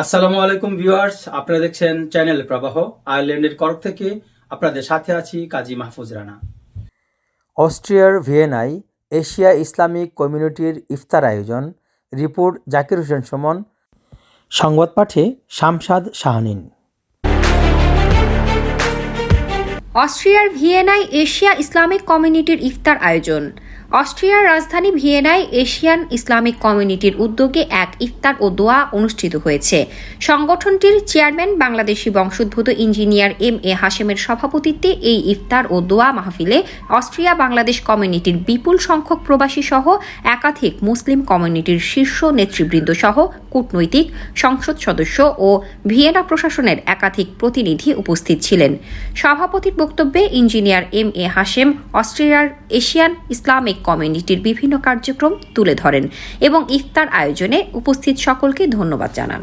আসসালামু আলাইকুম ভিউয়ার্স আপনারা দেখছেন চ্যানেল প্রবাহ আয়ারল্যান্ডের করক থেকে আপনাদের সাথে আছি কাজী মাহফুজ রানা। অস্ট্রিয়ার ভিয়েনায় এশিয়া ইসলামিক কমিউনিটির ইফতার আয়োজন রিপোর্ট জাকির হোসেন সুমন। সংবাদ পাঠে শামসাদ শাহানিন। অস্ট্রিয়ার ভিয়েনায় এশিয়া ইসলামিক কমিউনিটির ইফতার আয়োজন অস্ট্রিয়ার রাজধানী ভিয়েনায় এশিয়ান ইসলামিক কমিউনিটির উদ্যোগে এক ইফতার ও দোয়া অনুষ্ঠিত হয়েছে। সংগঠনটির চেয়ারম্যান বাংলাদেশি বংশোদ্ভূত ইঞ্জিনিয়ার এম এ হাশেমের সভাপতিত্বে এই ইফতার ও দোয়া মাহফিলে অস্ট্রিয়া বাংলাদেশ কমিউনিটির বিপুল সংখ্যক প্রবাসী সহ একাধিক মুসলিম কমিউনিটির শীর্ষ নেতৃবৃন্দ সহ কূটনৈতিক, সংসদ সদস্য ও ভিয়েনা প্রশাসনের একাধিক প্রতিনিধি উপস্থিত ছিলেন। সভাপতির বক্তব্যে ইঞ্জিনিয়ার এম এ হাশেম, অস্ট্রিয়ার এশিয়ান ইসলামিক কমিউনিটির বিভিন্ন কার্যক্রম তুলে ধরেন এবং ইফতার আয়োজনে উপস্থিত সকলকে ধন্যবাদ জানান।